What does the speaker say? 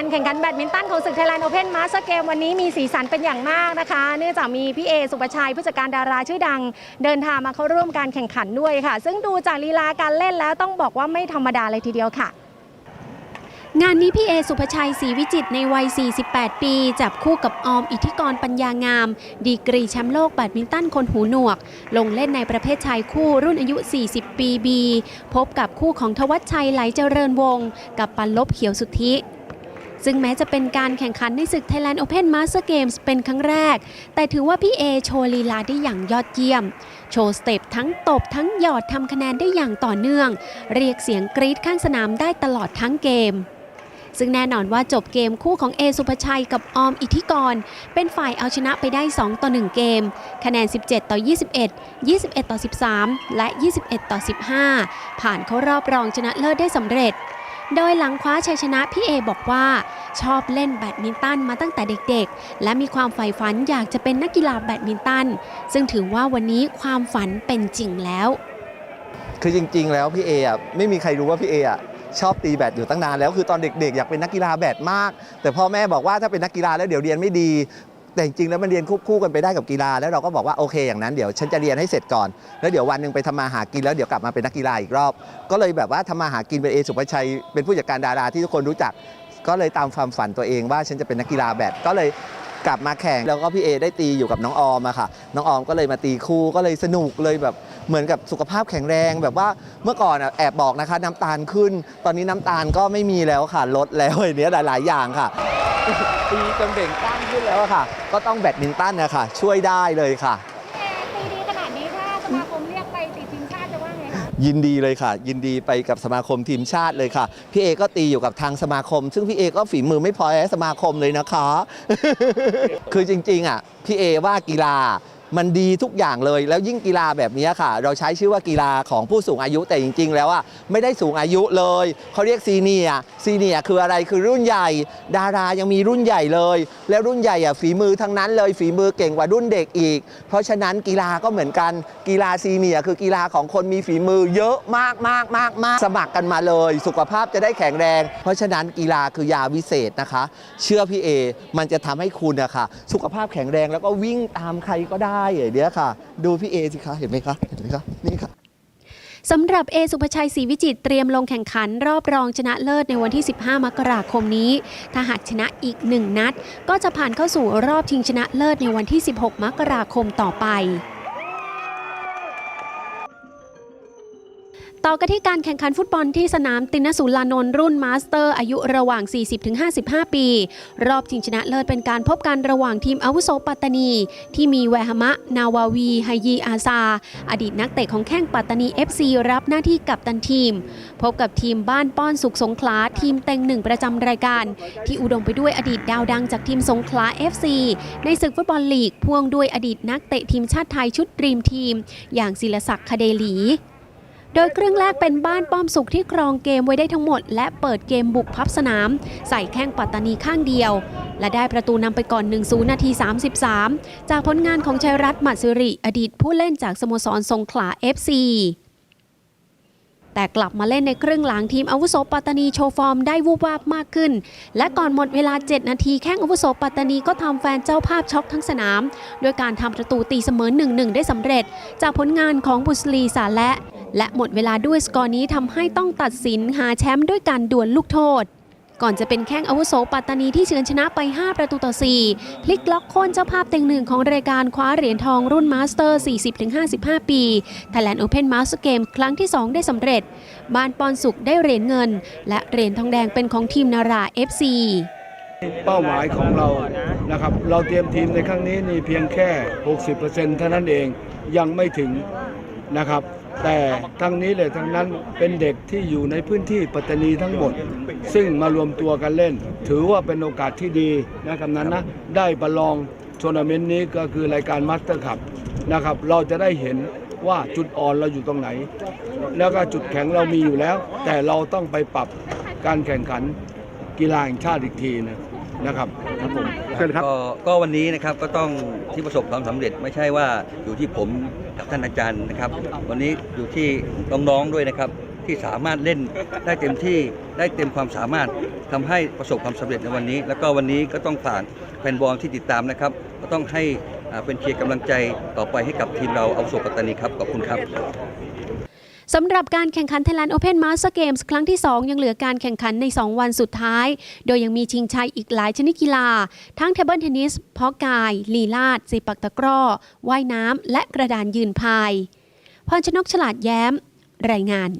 การแข่งขันแบดมินตันของศึกไทยแลนด์โอเพนมาสเตอร์เกมวันนี้มีสีสันเป็นอย่างมากนะคะ เนื่องจากมีพี่เอสุปชัยผู้จัดการดาราชื่อดัง เดินทางมาเข้าร่วมการแข่งขันด้วยค่ะ ซึ่งดูจากลีลาการเล่นแล้วต้องบอกว่าไม่ธรรมดาเลยทีเดียวค่ะงานนี้พี่เอสุภชัยศรีวิจิตในวัย 48 ปี จับคู่กับออมอิทธิกรปัญญางาม ดีกรีแชมป์โลกแบดมินตันคนหูหนวก ลงเล่นในประเภทชายคู่รุ่นอายุ 40 ปีบี พบกับคู่ของทวัชชัยไหลเจริญวงศ์กับปันลบเขียวสุทธิ ซึ่งแม้จะเป็นการแข่งขันในศึก Thailand Open Master Games เป็นครั้งแรก แต่ถือว่าพี่เอโชว์ลีลาได้อย่างยอดเยี่ยม โชว์สเต็ปทั้งตบทั้งหยอดทำคะแนนได้อย่างต่อเนื่อง เรียกเสียงกรี๊ดข้างสนามได้ตลอดทั้งเกมซึ่งแน่นอนว่าจบเกมคู่ของเอสุภชัยกับออมอิทธิกร เป็นฝ่ายเอาชนะไปได้ 2 ต่อ 1 เกม คะแนน 17 ต่อ 21 21 ต่อ 13 และ 21 ต่อ 15 ผ่านเข้ารอบรองชนะเลิศได้สำเร็จ โดยหลังคว้าชัยชนะพี่เอบอกว่า ชอบเล่นแบดมินตันมาตั้งแต่เด็กๆ และมีความใฝ่ฝันอยากจะเป็นนักกีฬาแบดมินตัน ซึ่งถือว่าวันนี้ความฝันเป็นจริงแล้ว คือจริง ๆ แล้วพี่เออะไม่มีใครรู้ว่าพี่เออะชอบตีแบดอยู่ตั้งนานแล้วคือตอนเด็กๆ อยากเป็นนักกีฬาแบดมาก แต่พ่อแม่บอกว่าถ้าเป็นนักกีฬาแล้วเดี๋ยวเรียนไม่ดี แต่จริงๆแล้วมันเรียนควบคู่กันไปได้กับกีฬา แล้วเราก็บอกว่าโอเคอย่างนั้นเดี๋ยวฉันจะเรียนให้เสร็จก่อน แล้วเดี๋ยววันหนึ่งไปทำมาหากินแล้วเดี๋ยวกลับมาเป็นนักกีฬาอีกรอบ ก็เลยแบบว่าทำมาหากินเป็นเอสุภชัย เป็นผู้จัดการดาราที่ทุกคนรู้จัก ก็เลยตามความฝันตัวเองว่าฉันจะเป็นนักกีฬาแบดก็เลยกลับมาแข่งแล้วก็พี่เอได้ตีอยู่กับน้องออมอะค่ะ น้องออมก็เลยมาตีคู่ก็เลยสนุกเลยแบบเหมือนกับสุขภาพแข็งแรงแบบว่าเมื่อก่อนอะแอบบอกนะคะ น้ำตาลขึ้น ตอนนี้น้ำตาลก็ไม่มีแล้วค่ะลดแล้วอย่างเนี้ยหลาย ๆ อย่างค่ะ ตีจนเบ่งกล้ามขึ้นแล้วอะค่ะ ก็ต้องแบดมินตันนะคะช่วยได้เลยค่ะ ตีดีขนาดนี้ถ้าสมาคมเรียกไปติดทีมชาติจะว่าไงคะ ยินดีเลยค่ะ ยินดีไปกับสมาคมทีมชาติเลยค่ะ พี่เอก็ตีอยู่กับทางสมาคม ซึ่งพี่เอก็ฝีมือไม่พอแพ้สมาคมเลยนะคะ คือจริงๆอะพี่เอว่ากีฬา มันดีทุกอย่างเลย แล้วยิ่งกีฬาแบบนี้ค่ะ เราใช้ชื่อว่ากีฬาของผู้สูงอายุแต่จริง ๆ แล้วอะไม่ได้สูงอายุเลยเขาเรียกซีเนียซีเนียคืออะไรคือรุ่นใหญ่ ดารายังมีรุ่นใหญ่เลย แล้วรุ่นใหญ่อะฝีมือทั้งนั้นเลยฝีมือเก่งกว่ารุ่นเด็กอีก เพราะฉะนั้นกีฬาก็เหมือนกันกีฬาซีเนียคือกีฬาของคนมีฝีมือเยอะมากมากมากมากสมัครกันมาเลย สุขภาพจะได้แข็งแรง เพราะฉะนั้นกีฬาคือยาวิเศษนะคะ เชื่อพี่เอมันจะทำให้คุณนะคะสุขภาพแข็งแรงแล้วก็วิ่งตามใครก็ได้อย่างเนี้ยค่ะ ดูพี่เอสิคะเห็นไหมคะเห็นไหมคะนี่ค่ะสำหรับเอสุภชัยศรีวิจิตรเตรียมลงแข่งขันรอบรองชนะเลิศในวันที่ 15 มกราคมนี้ ถ้าหากชนะอีกหนึ่งนัด ก็จะผ่านเข้าสู่รอบชิงชนะเลิศในวันที่ 16 มกราคมต่อไป ต่อกันที่การแข่งขันฟุตบอลที่สนามตินสุลานนท์รุ่นมาสเตอร์ อายุระหว่าง 40-55 ปี รอบชิงชนะเลิศเป็นการพบกันระหว่างทีมอาวุโสปัตตานี ที่มีแวหมะ นาวาวีไฮยีอาซา อดีตนักเตะของแข้งปัตตานี FC รับหน้าที่กัปตันทีม พบกับทีมบ้านป้อนสุขสงขลาทีมเต็งหนึ่งประจำรายการ ที่อุดมไปด้วยอดีตดาวดังจากทีมสงขลา FC ในศึกฟุตบอลลีกพ่วงด้วยอดีตนักเตะทีมชาติไทยชุดดรีมทีม อย่างศิลศักดิ์คเดลี โดยครึ่งแรกเป็นบ้านป้อมสุขที่ครองเกมไว้ได้ทั้งหมด และเปิดเกมบุกพับสนาม ใส่แข้งปัตตานีข้างเดียว และได้ประตูนำไปก่อน 1-0 นาที 33 จากผลงานของชัยรัตน์มัดสิริ อดีตผู้เล่นจากสโมสรสงขลา FC แต่กลับมาเล่นในครึ่งหลังทีมอาวุโสปัตตานีโชว์ฟอร์มได้วูบวาบมากขึ้น และก่อนหมดเวลา 7 นาทีแข้งอาวุโสปัตตานีก็ทำแฟนเจ้าภาพช็อกทั้งสนาม โดยการทำประตูตีเสมอ 1-1 ได้สำเร็จ จากผลงานของบุสลีสาและ และหมดเวลาด้วยสกอร์นี้ทำให้ต้องตัดสินหาแชมป์ด้วยการดวลลูกโทษ ก่อนจะเป็นแข้งอาวุโสปัตตานีที่เฉือนชนะไป 5 ประตูต่อ 4 พลิกล็อกโค่นเจ้าภาพเต็งหนึ่งของรายการคว้าเหรียญทองรุ่นมาสเตอร์ 40-55 ปี Thailand Open Master Game ครั้งที่ 2 ได้สำเร็จบ้านปอนสุขได้เหรียญเงิน และเหรียญทองแดงเป็นของทีมนารา FC เป้าหมายของเรานะครับ เราเตรียมทีมในครั้งนี้นี่เพียงแค่ 60%เท่านั้นเองยังไม่ถึงนะครับ แต่ทั้งนี้เลยทั้งนั้นเป็นเด็กที่อยู่ในพื้นที่ปัตตานีทั้งหมด ซึ่งมารวมตัวกันเล่น ถือว่าเป็นโอกาสที่ดีนะครับนั้นนะได้ประลองทัวร์นาเมนต์นี้ก็คือรายการมาสเตอร์คัพนะครับเราจะได้เห็นว่าจุดอ่อนเราอยู่ตรงไหน แล้วก็จุดแข็งเรามีอยู่แล้ว แต่เราต้องไปปรับการแข่งขันกีฬาแห่งชาติอีกทีนะ นะครับครับผมเชิญครับ ก็ก็วันนี้นะครับก็ต้องที่ประสบความสำเร็จไม่ใช่ว่าอยู่ที่ผมกับท่านอาจารย์นะครับ วันนี้อยู่ที่น้องๆด้วยนะครับ ที่สามารถเล่นได้เต็มที่ได้เต็มความสามารถทำให้ประสบความสำเร็จในวันนี้ แล้วก็วันนี้ก็ต้องฝากแฟนบอลที่ติดตามนะครับ ก็ต้องให้อ่าเป็นเชียร์กำลังใจต่อไปให้กับทีมเราเอาโศกปัตตานีครับขอบคุณครับ สำหรับการแข่งขัน Thailand Open Master Games ครั้งที่ 2 ยังเหลือการแข่งขันใน 2 วันสุดท้าย โดยยังมีชิงชัยอีกหลายชนิดกีฬา ทั้งเทเบิลเทนนิสเพาะกาย ลีลาดสีปักตะกร้อ ว่ายน้ำ และกระดานยืนพายพรชนกฉลาดแย้ม รายงาน